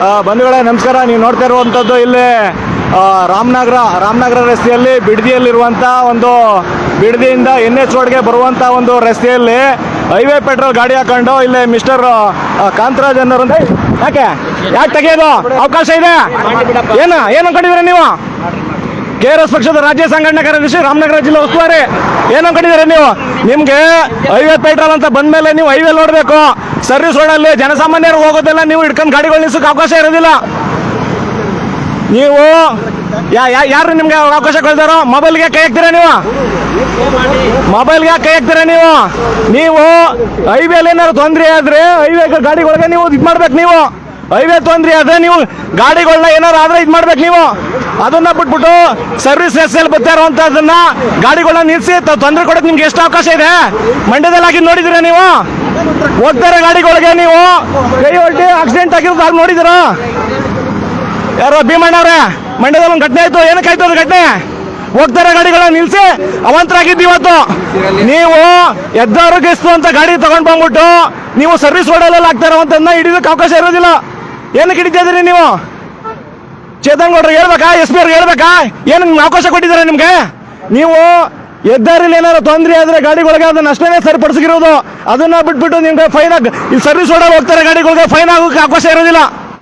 ಬಂಧುಗಳೇ, ನಮಸ್ಕಾರ. ನೀವು ನೋಡ್ತಾ ಇರುವಂಥದ್ದು ಇಲ್ಲಿ ರಾಮನಗರ ರಾಮನಗರ ರಸ್ತೆಯಲ್ಲಿ ಬಿಡದಿಯಲ್ಲಿರುವಂಥ ಒಂದು ಬಿಡದಿಯಿಂದ ಎನ್ ಎಚ್ ರೋಡ್ಗೆ ಬರುವಂಥ ಒಂದು ರಸ್ತೆಯಲ್ಲಿ ಹೈವೇ ಪೆಟ್ರೋಲ್ ಗಾಡಿ ಹಾಕೊಂಡು ಇಲ್ಲಿ ಮಿಸ್ಟರ್ ಕಾಂತರಾಜ್ ಅನ್ನೋರು ಯಾಕೆ? ಯಾಕೆ ತೆಗೆಯೋದು? ಅವಕಾಶ ಇದೆ? ಏನು ಏನು ಅನ್ಕೊಂಡಿದ್ದೀರಾ ನೀವು? ಕೆ ಆರ್ ಎಸ್ ಪಕ್ಷದ ರಾಜ್ಯ ಸಂಘಟನೆ ಕಾರ್ಯದರ್ಶಿ ರಾಮನಗರ ಜಿಲ್ಲಾ ಉಸ್ತುವಾರಿ. ಏನೋ ಅನ್ಕೊಂಡಿದ್ದೀರಾ ನೀವು? ನಿಮ್ಗೆ ಹೈವೇ ಪೆಟ್ರೋಲ್ ಅಂತ ಬಂದ್ಮೇಲೆ ನೀವು ಹೈವೇ ನೋಡಬೇಕು. ಸರ್ವಿಸ್ ರೋಡಲ್ಲಿ ಜನಸಾಮಾನ್ಯರು ಹೋಗೋದೆಲ್ಲ ನೀವು ಹಿಡ್ಕೊಂಡು ಗಾಡಿಗಳು ನಿಲ್ಸೋಕೆ ಅವಕಾಶ ಇರೋದಿಲ್ಲ. ನೀವು ಯಾರು ನಿಮ್ಗೆ ಅವಕಾಶ ಕೊಡ್ತಾರೋ? ಮೊಬೈಲ್ಗೆ ಕೈ ಹಾಕ್ತೀರಾ ನೀವು? ಮೊಬೈಲ್ಗೆ ಕೈ ಹಾಕ್ತೀರಾ ನೀವು? ನೀವು ಹೈವೇಲಿ ಏನಾದ್ರು ತೊಂದರೆ ಆದ್ರೆ ಹೈವೇ ಗಾಡಿಗಳಿಗೆ ನೀವು ಇದು ಮಾಡ್ಬೇಕು ನೀವು. ಹೈವೇ ತೊಂದರೆ, ಅದೇ ನೀವು ಗಾಡಿಗಳನ್ನ ಏನಾರು ಆದ್ರೆ ಇದು ಮಾಡ್ಬೇಕು ನೀವು. ಅದನ್ನ ಬಿಟ್ಬಿಟ್ಟು ಸರ್ವಿಸ್ ರೆಸ್ಸಲ್ಲಿ ಬರ್ತಾ ಇರುವಂತದನ್ನ ಗಾಡಿಗಳನ್ನ ನಿಲ್ಸಿ ತೊಂದರೆ ಕೊಡೋಕೆ ನಿಮ್ಗೆ ಎಷ್ಟು ಅವಕಾಶ ಇದೆ? ಮಂಡ್ಯದಲ್ಲಿ ಆಗಿ ನೋಡಿದಿರ ನೀವು? ಹೋಗ್ತಾರೆ ಗಾಡಿಗಳಿಗೆ ನೀವು. ಕೈ ಹೊಟ್ಟಿ ಆಕ್ಸಿಡೆಂಟ್ ಆಗಿರೋದು ಅಲ್ಲಿ ನೋಡಿದಿರ? ಯಾರೋ ಭೀಮಣ್ಣವ್ರೆ ಮಂಡ್ಯದಲ್ಲಿ ಒಂದು ಘಟನೆ ಆಯ್ತು, ಏನಕ್ಕೆ ಆಯ್ತು ಅದು ಘಟನೆ? ಹೋಗ್ತಾರೆ ಗಾಡಿಗಳನ್ನ ನಿಲ್ಸಿ, ಅವಂತರಾಗಿದ್ದು ಇವತ್ತು. ನೀವು ಎದ್ದಾರೋಗ್ಯಸ್ತು ಅಂತ ಗಾಡಿ ತಗೊಂಡ್ ಬಂದ್ಬಿಟ್ಟು ನೀವು ಸರ್ವಿಸ್ ರೋಡಲ್ಲೆಲ್ಲ ಆಗ್ತಾ ಇರೋವಂಥದ್ದನ್ನ ಹಿಡಿಯೋದಕ್ಕೆ ಅವಕಾಶ ಇರೋದಿಲ್ಲ. ಏನಕ್ಕೆ ಹಿಡಿತಾ ಇದ್ರಿ ನೀವು? ಚೇತನ್ ಗೌಡ್ರಿಗೆ ಹೇಳ್ಬೇಕಾ? ಎಸ್ ಪಿ ಅವ್ರಿಗೆ ಹೇಳ್ಬೇಕಾ? ಏನು ಅವಕಾಶ ಕೊಟ್ಟಿದ್ದಾರೆ ನಿಮ್ಗೆ? ನೀವು ಹೆದ್ದಾರಿಲಿ ಏನಾದ್ರು ತೊಂದರೆ ಆದ್ರೆ ಗಾಡಿಗಳಿಗೆ ಅದನ್ನ ಅಷ್ಟೇ ಸರಿಪಡಿಸಿರೋದು ಅದನ್ನ ಬಿಟ್ಬಿಟ್ಟು ನಿಮ್ಗೆ ಫೈನ್ ಇಲ್ಲಿ ಸರ್ವಿಸ್ ರೋಡಲ್ಲಿ ಹೋಗ್ತಾರೆ ಗಾಡಿಗಳಿಗೆ ಫೈನ್ ಆಗೋಕೆ ಅವಕಾಶ ಇರೋದಿಲ್ಲ.